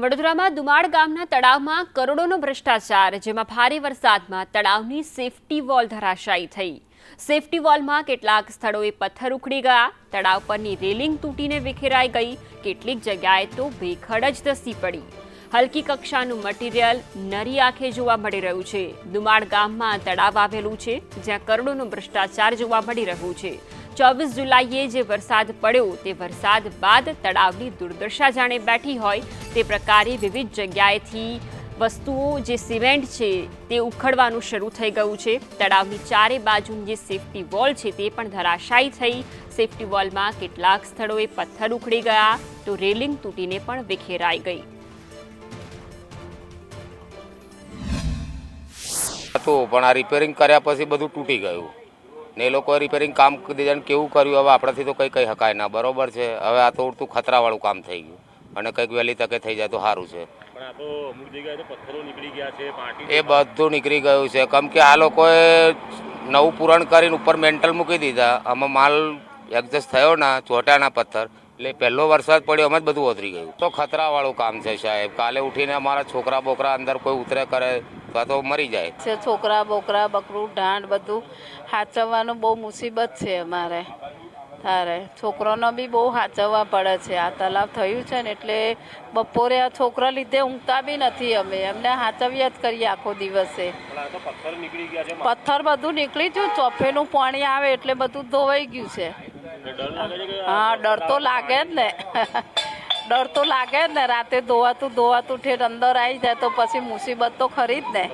વડોદરામાં દુમાળ ગામના તળાવમાં કરોડોનો ભ્રષ્ટાચાર, જેમાં ભારે વરસાદમાં તળાવની સેફટી વોલ ધરાશાયી થઈ. સેફટી વોલમાં કેટલાક સ્થળોએ પથ્થર ઉખડી ગયા. તળાવ પરની રેલિંગ તૂટીને વિખેરાઈ ગઈ. કેટલીક જગ્યાએ તો ભેખડ જ ધસી પડી. હલકી કક્ષાનું મટીરિયલ નરી આંખે જોવા મળી રહ્યું છે. દુમાળ ગામમાં તળાવ આવેલું છે, જ્યાં કરોડોનો ભ્રષ્ટાચાર જોવા મળી રહ્યું છે. ચોવીસ જુલાઈએ જે વરસાદ પડ્યો તે વરસાદ બાદ તળાવની દુર્દશા જાણે બેઠી હોય તે પ્રકારે વિવિધ જગ્યાએથી વસ્તુઓ જે સિમેન્ટ છે તે ઉખડવાનું શરૂ થઈ ગયું છે. તળાવની ચારે બાજુની જે સેફટી વોલ છે તે પણ ધરાશાયી થઈ. સેફટી વોલમાં કેટલાક સ્થળોએ પથ્થર ઉખડી ગયા તો રેલિંગ તૂટીને પણ વિખેરાઈ ગઈ. હતું પણ આ રિપેરિંગ કર્યા પછી બધું તૂટી ગયું. ને એ લોકોએ રિપેરિંગ કામ ડિઝાઇન કેવું કર્યું? હવે આપણાથી તો કંઈ કંઈ હકાય ના. બરોબર છે. હવે આ તો ઉડતું ખતરાવાળું કામ થઈ ગયું. અને કંઈક વહેલી તકે થઈ જાય તો સારું છે. એ બધું નીકળી ગયું છે. કેમ કે આ લોકોએ નવું પૂરણ કરીને ઉપર મેન્ટલ મૂકી દીધા. આમાં માલ એડજસ્ટ થયો ના ચોટાના પથ્થર. એટલે પહેલો વરસાદ પડ્યો એમાં જ બધું ઓતરી ગયું. તો ખતરાવાળું કામ છે સાહેબ. કાલે ઉઠીને અમારા છોકરા બોકરા અંદર કોઈ ઉતરે કરે તો તો મરી જાય. છે છોકરા બોકરા બકરું ઢાંડ બધું. સાચવવાનું બહુ મુસીબત છે અમારે. તારે. છોકરાનો બી બહુ સાચવવા પડે છે. આ તલાવ થયું છે ને એટલે બપોરે આ છોકરા લીધે ઊંઘતા બી નથી અમે. એમને સાચવ્યા જ કરીએ આખો દિવસે. પથ્થર નીકળી ગયા છે પથ્થર બધું નીકળી ગયું. ચોફેનું પાણી આવે એટલે બધું ધોવાઈ ગયું છે. કે હા ડર તો લાગે જ ને. ડર તો લાગે જ ને રાતે ધોવાતું ધોવાતું ઠેઠ અંદર આવી જાય તો પછી મુસીબત તો ખરી જ ને.